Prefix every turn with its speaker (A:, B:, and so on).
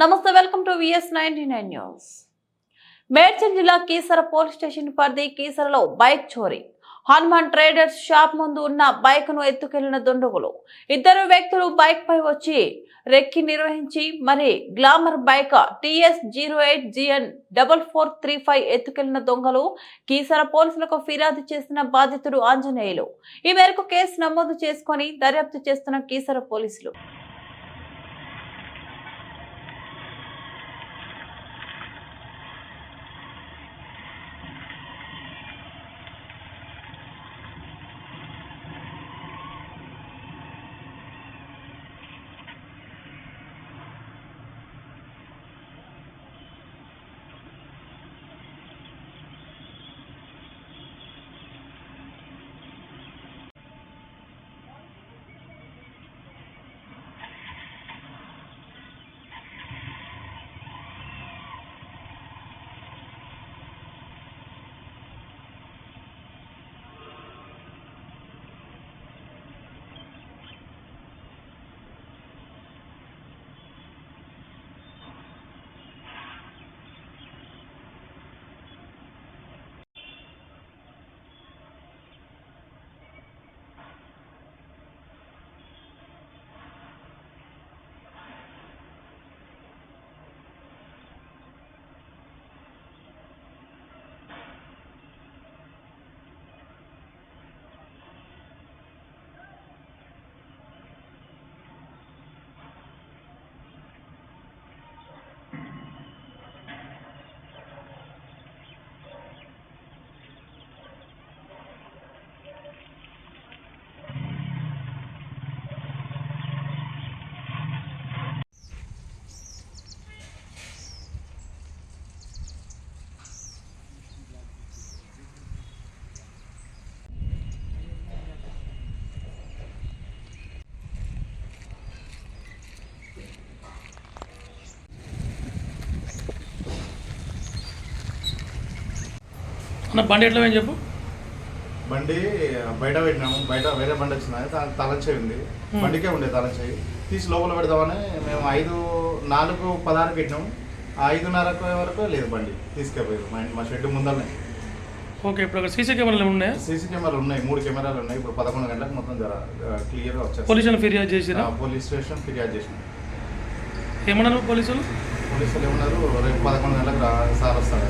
A: నమస్తే welcome to VS ninety nine news. Medchal జిల్లా Keesara police station పరిధి కీసరలో బైక్ చోరీ. హనుమాన్ ట్రేడర్స్ షాప్ ముందు ఉన్న బైక్ను ఎత్తుకెళ్ళిన దుండగులు. ఇద్దరు వ్యక్తులు బైక్పై వచ్చి రెక్కి నిర్వహించి మరి glamour bike TS zero eight GN double four three five ఎత్తుకెళ్ళిన దొంగలు కీసర పోలీసులకు ఫిర్యాదు చేసిన బాధితుడు ఆంజనేయులు. ఈ మేరకు కేసు నమోదు చేసుకొని దర్యాప్తు చేస్తున్న కీసర పోలీసులు.
B: అన్న బండి ఎట్లా పోయింది చెప్పు.
C: బండి బయట పెట్టినాము. బయట వేరే బండి వచ్చింది. దానికి తలంచేయి ఉంది. బండికే ఉండే తలంచేయి. తీసి లోపల పెడదామని మేము ఐదు నాలుగు పదహారు పెట్టినాము ఆ ఐదున్నరకు వరకు లేదు బండి. తీసుకెళ్ళిపోయారు. మా మా షెడ్ ముందరనే.
B: ఓకే ఇప్పుడు అక్కడ సీసీ కెమెరాలు ఉన్నాయా?
C: సీసీ కెమెరాలు ఉన్నాయి. మూడు కెమెరాలు ఉన్నాయి. ఇప్పుడు పదకొండు గంటలకు మొత్తం జర క్లియర్గా వచ్చేస్తాయి.
B: పోలీసులు ఫిర్యాదు చేసిరా?
C: పోలీస్ స్టేషన్ ఫిర్యాదు చేసినాం.
B: ఏమన్నారు పోలీసులు
C: పోలీసులు ఏమన్నారు? రేపు పదకొండు గంటలకు రా సార్ వస్తాడు.